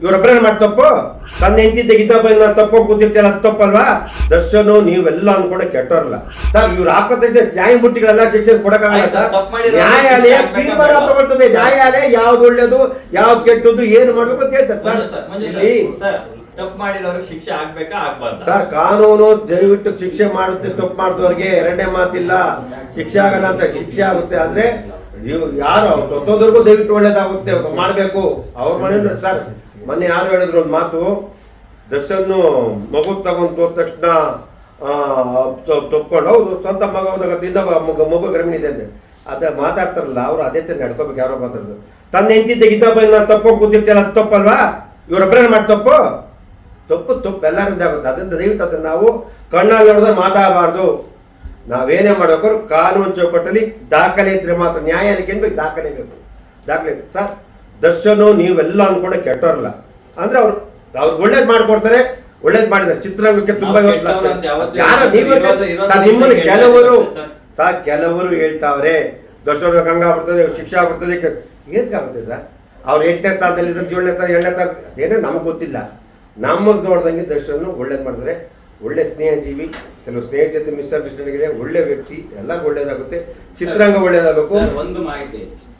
ಇವರೊಬ್ಬರೇ ಮಾಡಿ ತಪ್ಪು? ತನ್ನ ಹೆಂಡತಿ ತೆಗಿತಾ ಬಂದು ನಾನು ತಪ್ಪು ಕೂತಿರ್ತೇನೆ ಅದು ತಪ್ಪಲ್ವಾ? ದರ್ಶನ ನೀವೆಲ್ಲ ಅನ್ಕೊಂಡೆ ಕೆಟ್ಟವ್ರಲ್ಲ ಸರ್ ಇವ್ರು ಹಾಕೋತಿದ್ದೆ ನ್ಯಾಯಮೂರ್ತಿಗಳೆಲ್ಲ ಶಿಕ್ಷೆ ಕೊಡಕ್ಕಾಗಲ್ಲ ಆಯ್ತು ಸರ್, ನ್ಯಾಯಾಲಯ ತೀರ್ಮಾನ ತಗೊಳ್ತದೆ. ನ್ಯಾಯಾಲಯ ಯಾವ್ದು ಒಳ್ಳೇದು ಯಾವ್ದು ಕೆಟ್ಟದ್ದು ಏನು ಮಾಡ್ಬೇಕು ಅಂತ ಹೇಳ್ತಾರೆ. ಇಲ್ಲಿ. ಸರ್, ತಪ್ಪು ಮಾಡಿದವ್ರಿಗೆ ಶಿಕ್ಷೆ ಆಗ್ಬೇಕಾ ಆಗ್ಬಾರ್ದು? ಸರ್ ಕಾನೂನು ದಯವಿಟ್ಟು ಶಿಕ್ಷೆ ಮಾಡುತ್ತೆ ತಪ್ಪು ಮಾಡಿದವ್ರಿಗೆ ಎರಡನೇ ಮಾತಿಲ್ಲ. ಶಿಕ್ಷೆ ಆಗಲ್ಲ ಅಂತ ಶಿಕ್ಷೆ ಆಗುತ್ತೆ ಆದ್ರೆ ಯಾರು ಅವ್ರು ತೊತ್ತೋದ್ರಿಗೂ ದಯವಿಟ್ಟು ಒಳ್ಳೇದಾಗುತ್ತೆ ಮಾಡಬೇಕು. ಅವ್ರ ಮನೆ ಸರ್ ಮೊನ್ನೆ ಯಾರು ಹೇಳಿದ್ರು ಒಂದು ಮಾತು? ದರ್ಶನ್ ಮಗು ತಗೊಂಡು ಹೋದ ತಕ್ಷಣ ತೊಕ್ಕೊಂಡು, ಹೌದು, ಸ್ವಂತ ಮಗ ಹೋದಾಗದಿಂದ ಮಗು ಗರ್ಭಿಣಿ ಇದೆ ಅಂತೆ ಅದ ಮಾತಾಡ್ತಾರಲ್ಲ, ಅವ್ರು ಅದೇ ತರ ನಡ್ಕೋಬೇಕು, ಯಾರೋ ಮಾತಾಡೋದು. ತನ್ನ ಹೆಂಡತಿ ತೆಗಿತಪ್ಪ ನಾನು ತಪ್ಪು ಕೂತಿರ್ತೇನೆ ಅದು ತಪ್ಪಲ್ವಾ? ಇವರೊಬ್ಬರೇ ಮಾಡಿ ತಪ್ಪು? ತಪ್ಪು ತಪ್ಪು ಎಲ್ಲರಿಂದಾಗುತ್ತೆ ಅದರಿಂದ ದಯವಿಟ್ಟು ಅದನ್ನು ನಾವು ಕಣ್ಣಲ್ಲಿ ನೋಡಿದ್ರೆ ಮಾತಾಡಬಾರ್ದು. ನಾವೇನೇ ಮಾಡಬೇಕು ಕಾನೂನು ಚೌಕಟ್ಟಲ್ಲಿ ದಾಖಲೆ ಇದ್ರೆ ಮಾತ್ರ ನ್ಯಾಯಾಲಯಕ್ಕೆ ಏನು ಬೇಕು? ದಾಖಲೆ ಬೇಕು. ದಾಖಲೆ ಸರ್ ದರ್ಶನು ನೀವೆಲ್ಲ ಅನ್ಕೊಂಡೆ ಕೆಟ್ಟವ್ರಲ್ಲ ಅಂದ್ರೆ ಅವ್ರು ಅವ್ರು ಒಳ್ಳೇದ್ ಮಾಡ್ಕೊಡ್ತಾರೆ ಒಳ್ಳೇದ್ ಮಾಡಿದ್ದಾರೆ. ಚಿತ್ರರಂಗಕ್ಕೆ ತುಂಬಾ ನಿಮ್ಮನ್ನು ಕೆಲವರು ಸರ್. ಕೆಲವರು ಹೇಳ್ತಾವ್ರೆ ದರ್ಶನ ಗಂಗಾ ಬರ್ತದೆ ಶಿಕ್ಷೆ ಆಗ್ಬಿಡ್ತದೆ ಏನ್ಕಾಗುತ್ತೆ ಸರ್? ಅವ್ರ ಎಂಟನೇ ಸ್ಥಾನದಲ್ಲಿ ಇದ್ರೆ ಏಳನೇ ಸ್ಥಾನ ಎರಡನೇ ಸ್ಥಾನ ಏನೋ ನಮಗೆ ಗೊತ್ತಿಲ್ಲ. ನಮಗೆ ನೋಡ್ದಂಗೆ ದರ್ಶನ ಒಳ್ಳೇದು ಮಾಡಿದ್ರೆ ಒಳ್ಳೆ ಸ್ನೇಹಜೀವಿ, ಕೆಲವು ಸ್ನೇಹ ಜೊತೆ ಮಿಸ್ಅಂಡರ್ಸ್ಟ್ಯಾಂಡಿಂಗ್ ಇದೆ, ಒಳ್ಳೆ ವ್ಯಕ್ತಿ, ಎಲ್ಲ ಒಳ್ಳೇದಾಗುತ್ತೆ. ಚಿತ್ರಾಂಗ ಒಳ್ಳೇದಾಗಬೇಕು. ಒಂದು ಮಾಹಿತಿ.